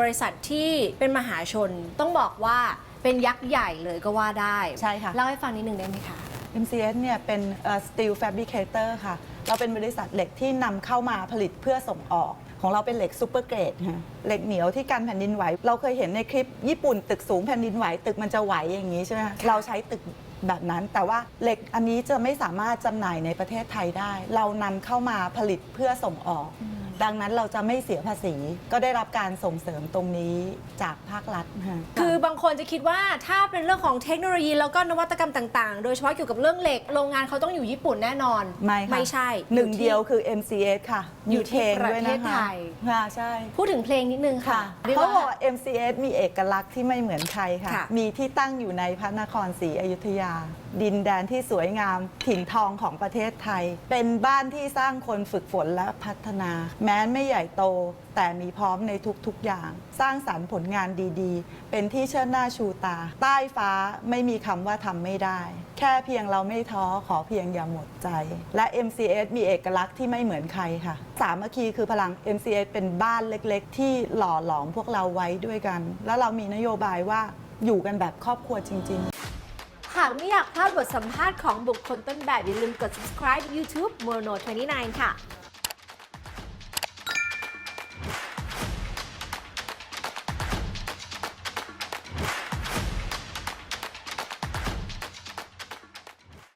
บริษัทที่เป็นมหาชนต้องบอกว่าเป็นยักษ์ใหญ่เลยก็ว่าได้ใช่ค่ะ เล่าให้ฟังนิดนึงได้ไหมคะ MCS เนี่ยเป็นเอ่อ steel fabricator ค่ะ เราเป็นบริษัทเหล็กที่นำเข้ามาผลิตเพื่อส่งออก ของเราเป็นเหล็กซูเปอร์เกรดค่ะเหล็กเหนียวที่กันแผ่นดินไหว เราเคยเห็นในคลิปญี่ปุ่นตึกสูงแผ่นดินไหว ตึกมันจะไหวอย่างนี้ใช่ไหมคะเราใช้ตึกแบบนั้น แต่ว่าเหล็กอันนี้จะไม่สามารถจำหน่ายในประเทศไทยได้ เรานำเข้ามาผลิตเพื่อส่งออก ดังนั้นเราจะไม่เสียภาษี ก็ได้รับการส่งเสริมตรงนี้จากภาครัฐค่ะ คือบางคนจะคิดว่าถ้าเป็นเรื่องของเทคโนโลยี แล้วก็นวัตกรรมต่างๆ โดยเฉพาะเกี่ยวกับเรื่องเหล็กโรงงานเขาต้องอยู่ญี่ปุ่นแน่นอนไม่ค่ะไม่ใช่หนึ่งอที่เดียวคือ MCS ค่ะอยู่ที่มีพลงด้วยประเทศนะคะไทยค่ะใช่พูดถึงเพลงนิดนึงค่ะค่ะเรียกเขาบอกว่าว่า MCS มีเอกลักษณ์ที่ไม่เหมือนใครค่ะ ค่ะ มีที่ตั้งอยู่ในพระนครศรีอยุธยา ดินแดนที่สวยงามถิ่นทองของประเทศไทย เป็นบ้านที่สร้างคนฝึกฝนและพัฒนาแม้ไม่ใหญ่โต แต่มีพร้อมในทุกๆอย่าง สร้างสรรค์ผลงานดีๆ เป็นที่เชิดหน้าชูตา ใต้ฟ้าไม่มีคำว่าทำไม่ได้ แค่เพียงเราไม่ท้อขอเพียงอย่าหมดใจ และ MCS มีเอกลักษณ์ที่ไม่เหมือนใครค่ะ สามัคคีคือพลัง MCS เป็นบ้านเล็กๆ ที่หล่อหลอมพวกเราไว้ด้วยกัน แล้วเรามีนโยบายว่าอยู่กันแบบครอบครัวจริง ๆหากไม่อยากพลาดบทสัมภาษณ์ของบุคคลต้นแบบอย่าลืมกด subscribe YouTube Mono 29 ค่ะ